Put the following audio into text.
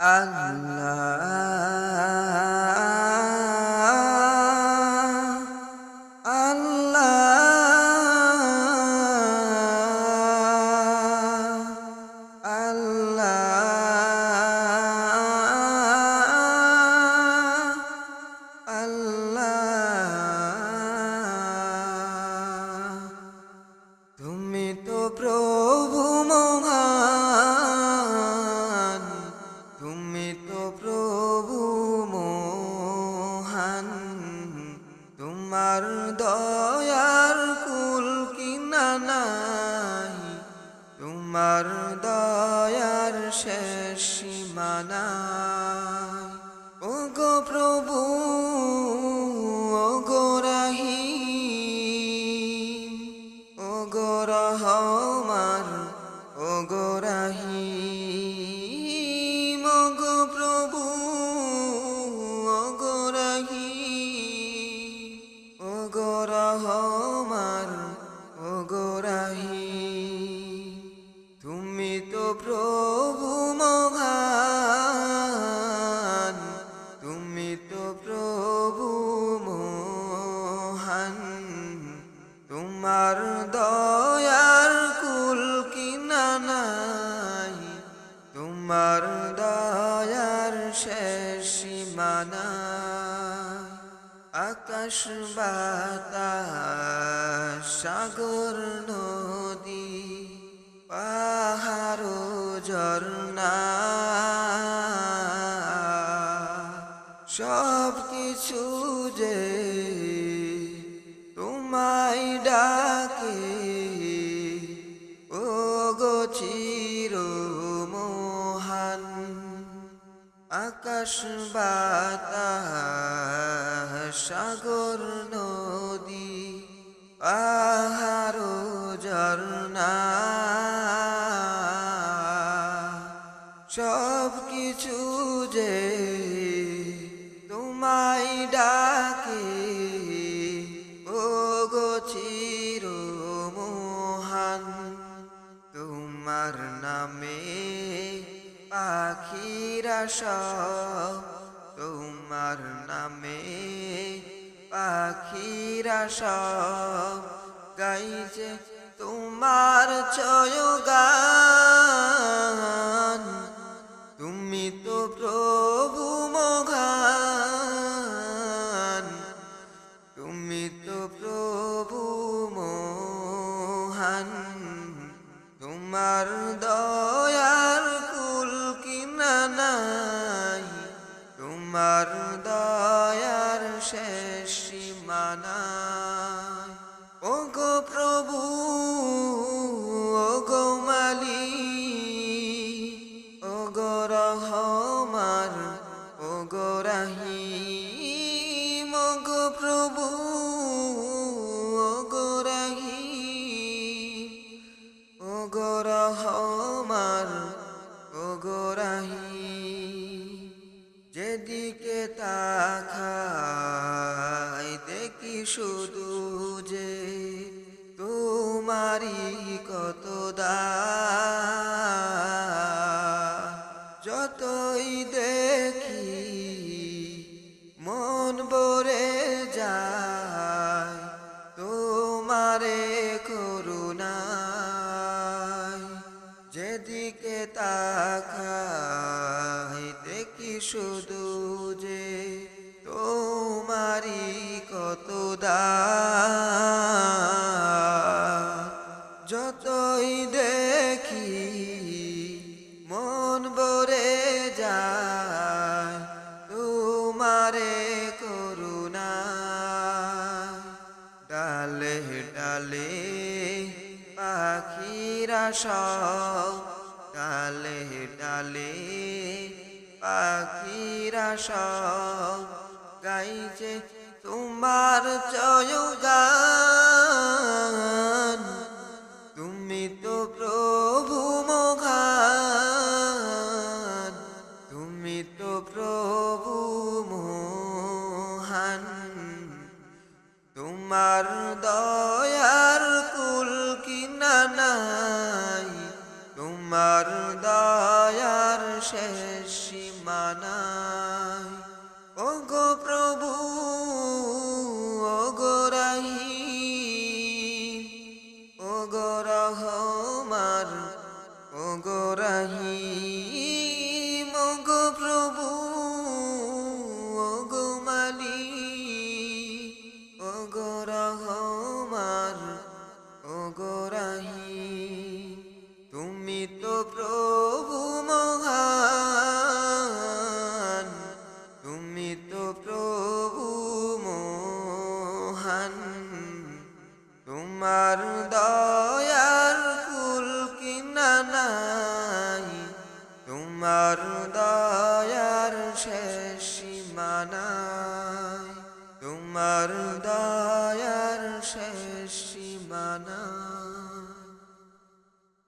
أن لا সীমানা। ও গো প্রভু ও গো রাহিম ও গো রহমান ও গো রাহিম ও গো প্রভু ও গো রাহিম। ও তুমি তো প্রভু মহান, তোমার দয়ার কুল কিনা নাই, তোমার দয়ার শেষ সীমানা, আকাশ, বাতাস, সাগর, নদী, পাহাড়, ঝর্ণা সব কিছু যে তোমায় ডাকে ও গো চির মোহান আকাশ, বাতাস, সাগর, নদী, পাহাড় ঝর্ণা। সব কিছু যে তোমায় ডাকে ও গো চির মোহান তোমার নামে পাখিরা সব, তোমার নামে পাখিরা সব, গাইছে তোমার চয়গান যতই দেখি ডালে পাখিরা সব গাইছে তোমার চয়গান। তুমি তো প্রভু মঘান তুমি তো প্রভু মোহান। তোমার সীমানায় ও গো প্রভু ও গো রাহিম ও রহমার দয়ার শেষ সীমানায়। তোমার দয়ার শেষ সীমানায়